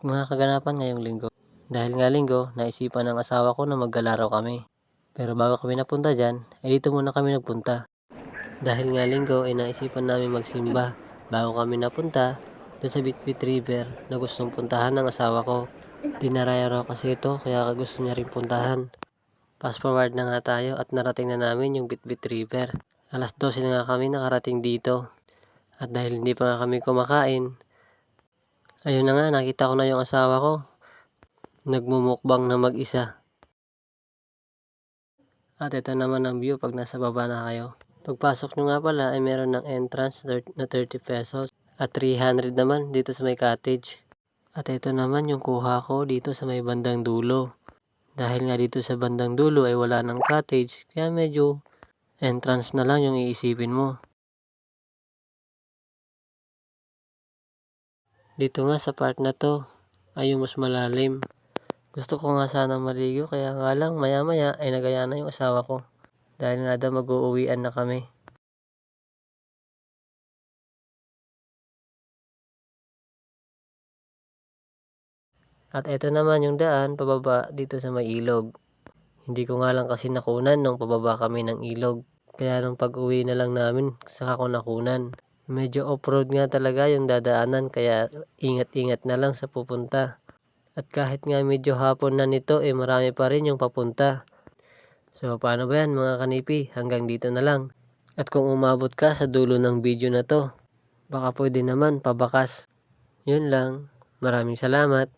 Mga kaganapan ngayong linggo. Dahil nga linggo, naisipan ng asawa ko na maggalaraw kami. Pero bago kami napunta dyan, ay dito muna kami nagpunta. Dahil nga linggo, ay naisipan namin magsimba bago kami napunta doon sa Bitbit River na gustong puntahan ng asawa ko. Dinaraya raw kasi ito kaya gusto niya rin puntahan. Fast forward na nga tayo at narating na namin yung Bitbit River. Alas 12 na nga kami nakarating dito. At dahil hindi pa nga kami kumakain, ayun na nga nakita ko na yung asawa ko. Nagmumukbang na mag-isa. At ito naman ang view pag nasa baba na kayo. Pagpasok nyo nga pala ay meron ng entrance na 30 pesos at 300 naman dito sa may cottage. At ito naman yung kuha ko dito sa may bandang dulo. Dahil nga dito sa bandang dulo ay wala ng cottage kaya medyo entrance na lang yung iisipin mo. Dito nga sa part na to ay yung mas malalim. Gusto ko nga sana maligo kaya nga lang maya maya ay nagaya na yung asawa ko. Dahil nga daw mag-uuwian na kami. At ito naman yung daan pababa dito sa may ilog. Hindi ko nga lang kasi nakunan nung pababa kami ng ilog. Kaya nung pag-uwi na lang namin, saka ko nakunan. Medyo off-road nga talaga yung dadaanan kaya ingat-ingat na lang sa pupunta. At kahit nga medyo hapon na nito, eh marami pa rin yung papunta. So paano ba yan mga kanipi? Hanggang dito na lang. At kung umabot ka sa dulo ng video na to, baka pwede naman pabakas. Yun lang. Maraming salamat.